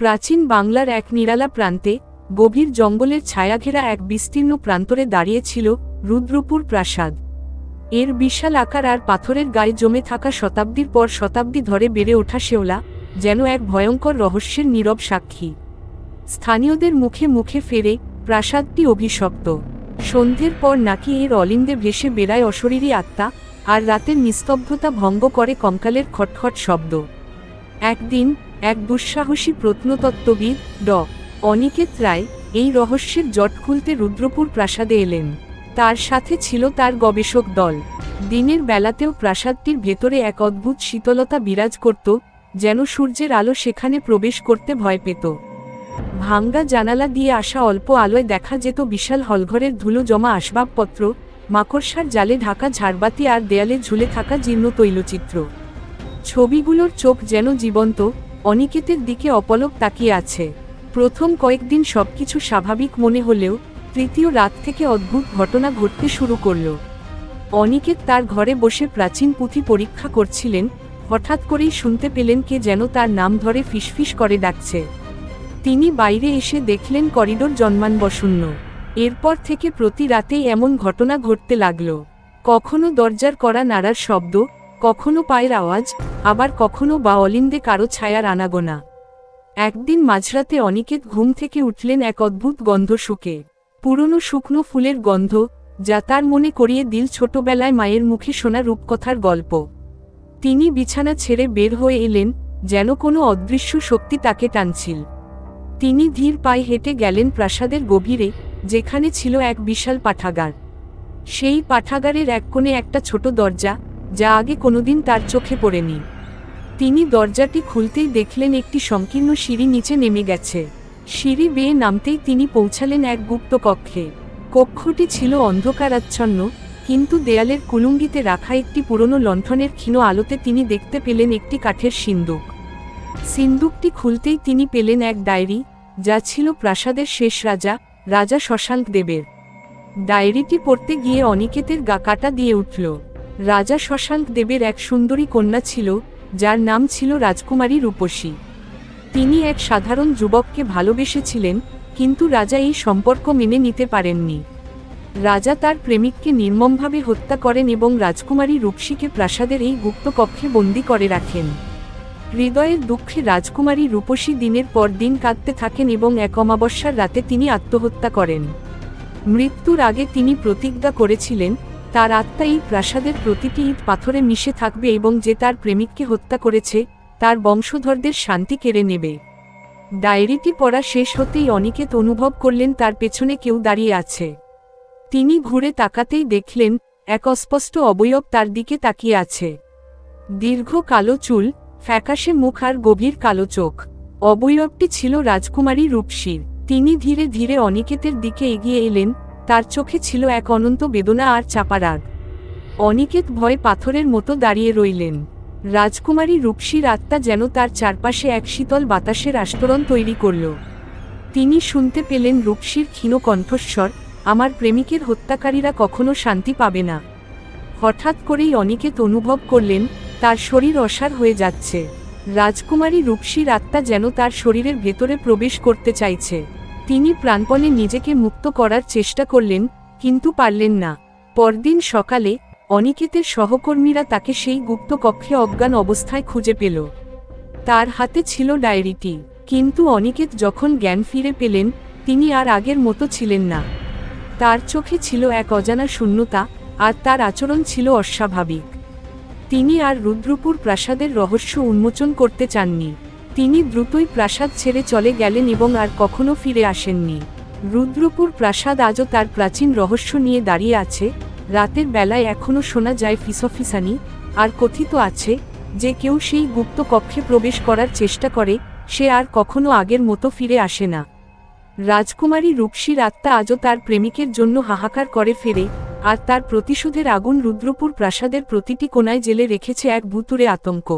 প্রাচীন বাংলার এক নিরালা প্রান্তে, গভীর জঙ্গলের ছায়াঘেরা এক বিস্তীর্ণ প্রান্তরে দাঁড়িয়েছিল রুদ্রপুর প্রাসাদ। এর বিশাল আকার আর পাথরের গায়ে জমে থাকা শতাব্দীর পর শতাব্দী ধরে বেড়ে ওঠা শেওলা যেন এক ভয়ঙ্কর রহস্যের নীরব সাক্ষী। স্থানীয়দের মুখে মুখে ফেরে, প্রাসাদটি অভিশপ্ত। সন্ধ্যের পর নাকি এর অলিন্দে ভেসে বেড়ায় অশরীরী আত্মা, আর রাতের নিস্তব্ধতা ভঙ্গ করে কঙ্কালের খটখট শব্দ। একদিন, এক দুঃসাহসী প্রত্নতত্ত্ববিদ, ড. অনিকেত রায়, এই রহস্যের জট খুলতে রুদ্রপুর প্রাসাদে এলেন। তার সাথে ছিল তার গবেষক দল। দিনের বেলাতেও প্রাসাদটির ভেতরে এক অদ্ভুত শীতলতা বিরাজ করত, যেন সূর্যের আলো সেখানে প্রবেশ করতে ভয় পেত। ভাঙ্গা জানালা দিয়ে আসা অল্প আলোয় দেখা যেত বিশাল হলঘরের ধুলো জমা আসবাবপত্র, মাকড়সার জালে ঢাকা ঝাড়বাতি আর দেয়ালে ঝুলে থাকা জীর্ণ তৈলচিত্র। ছবিগুলোর চোখ যেন জীবন্ত, অনিকেতের দিকে অপলক তাকিয়ে আছে। প্রথম কয়েকদিন সবকিছু স্বাভাবিক মনে হলেও তৃতীয় রাত থেকে অদ্ভুত ঘটনা ঘটতে শুরু করল। অনিকেত তার ঘরে বসে প্রাচীন পুঁথি পরীক্ষা করছিলেন, হঠাৎ করেই শুনতে পেলেন কে যেন তার নাম ধরে ফিসফিস করে ডাকছে। তিনি বাইরে এসে দেখলেন করিডোর জন্মানবশূন্য। এরপর থেকে প্রতি রাতেই এমন ঘটনা ঘটতে লাগল। কখনো দরজার করা নাড়ার শব্দ কখনো পায়ের আওয়াজ, আবার কখনো বা অলিন্দে কারও ছায়ার আনাগোনা। একদিন মাঝরাতে অনিকেত ঘুম থেকে উঠলেন এক অদ্ভুত গন্ধ শুকে। পুরনো শুকনো ফুলের গন্ধ, যা তার মনে করিয়ে দিল ছোটবেলায় মায়ের মুখে শোনা রূপকথার গল্প। তিনি বিছানা ছেড়ে বের হয়ে এলেন, যেন কোনো অদৃশ্য শক্তি তাকে টানছিল। তিনি ধীর পায়ে হেঁটে গেলেন প্রাসাদের গভীরে, যেখানে ছিল এক বিশাল পাঠাগার। সেই পাঠাগারের এক কোণে একটা ছোট দরজা যা আগে কোনোদিন তার চোখে পড়েনি। তিনি দরজাটি খুলতেই দেখলেন একটি সংকীর্ণ সিঁড়ি নিচে নেমে গেছে। সিঁড়ি বেয়ে নামতেই তিনি পৌঁছালেন এক গুপ্ত কক্ষে। কক্ষটি ছিল অন্ধকারাচ্ছন্ন, কিন্তু দেয়ালের কুলুঙ্গিতে রাখা একটি পুরনো লণ্ঠনের ক্ষীণ আলোতে তিনি দেখতে পেলেন একটি কাঠের সিন্দুক। সিন্দুকটি খুলতেই তিনি পেলেন এক ডায়েরি, যা ছিল প্রাসাদের শেষ রাজা রাজা শশাঙ্ক দেবের। ডায়েরিটি পড়তে গিয়ে অনিকেতের গা কাটা দিয়ে উঠল। রাজা শশাঙ্ক দেবের এক সুন্দরী কন্যা ছিল, যার নাম ছিল রাজকুমারী রূপসী। তিনি এক সাধারণ যুবককে ভালোবেসেছিলেন, কিন্তু রাজা এই সম্পর্ক মেনে নিতে পারেননি। রাজা তার প্রেমিককে নির্মমভাবে হত্যা করেন এবং রাজকুমারী রূপসীকে প্রাসাদের এই গুপ্ত কক্ষে বন্দি করে রাখেন। হৃদয়ের দুঃখে রাজকুমারী রূপসী দিনের পর দিন কাঁদতে থাকেন এবং এক অমাবস্যার রাতে তিনি আত্মহত্যা করেন। মৃত্যুর আগে তিনি প্রতিজ্ঞা করেছিলেন তার আত্মা এই প্রাসাদের প্রতিটি ইট পাথরে মিশে থাকবে এবং যে তার প্রেমিককে হত্যা করেছে, তার বংশধরদের শান্তি কেড়ে নেবে। ডায়েরিটি পড়া শেষ হতেই অনিকেত অনুভব করলেন তার পেছনে কেউ দাঁড়িয়ে আছে। তিনি ঘুরে তাকাতেই দেখলেন, এক অস্পষ্ট অবয়ব তার দিকে তাকিয়ে আছে। দীর্ঘ কালো চুল, ফ্যাকাশে মুখ আর গভীর কালো চোখ। অবয়বটি ছিল রাজকুমারী রূপসীর। তিনি ধীরে ধীরে অনিকেতের দিকে এগিয়ে এলেন তার চোখে ছিল এক অনন্ত বেদনা আর চাপা রাগ। অনিকেত ভয়ে পাথরের মতো দাঁড়িয়ে রইলেন। রাজকুমারী রূপসীর আত্মা যেন তার চারপাশে এক শীতল বাতাসের আস্তরণ তৈরি করল। তিনি শুনতে পেলেন রূপসীর ক্ষীণ কণ্ঠস্বর, আমার প্রেমিকের হত্যাকারীরা কখনো শান্তি পাবে না হঠাৎ করেই অনিকেত অনুভব করলেন, তার শরীর অসার হয়ে যাচ্ছে। রাজকুমারী রূপসীর আত্মা যেন তার শরীরের ভেতরে প্রবেশ করতে চাইছে। তিনি প্রাণপণে নিজেকে মুক্ত করার চেষ্টা করলেন, কিন্তু পারলেন না। পরদিন সকালে, অনিকেতের সহকর্মীরা তাকে সেই গুপ্ত কক্ষে অজ্ঞান অবস্থায় খুঁজে পেল। তার হাতে ছিল ডায়েরিটি, কিন্তু অনিকেত যখন জ্ঞান ফিরে পেলেন, তিনি আর আগের মতো ছিলেন না। তার চোখে ছিল এক অজানা শূন্যতা, আর তার আচরণ ছিল অস্বাভাবিক। তিনি আর রুদ্রপুর প্রাসাদের রহস্য উন্মোচন করতে চাননি। তিনি দ্রুতই প্রাসাদ ছেড়ে চলে গেলেন এবং আর কখনো ফিরে আসেননি। রুদ্রপুর প্রাসাদ আজও তার প্রাচীন রহস্য নিয়ে দাঁড়িয়ে আছে। রাতের বেলায় এখনও শোনা যায় ফিসফিসানি, আর কথিত আছে যে কেউ সেই গুপ্ত কক্ষে প্রবেশ করার চেষ্টা করে, সে আর কখনো আগের মতো ফিরে আসে না। রাজকুমারী রূপসীর আত্মা আজও তার প্রেমিকের জন্য হাহাকার করে ফেরে, আর তার প্রতিশোধের আগুন রুদ্রপুর প্রাসাদের প্রতিটি কোনায় জেলে রেখেছে এক ভুতুরে আতঙ্ক।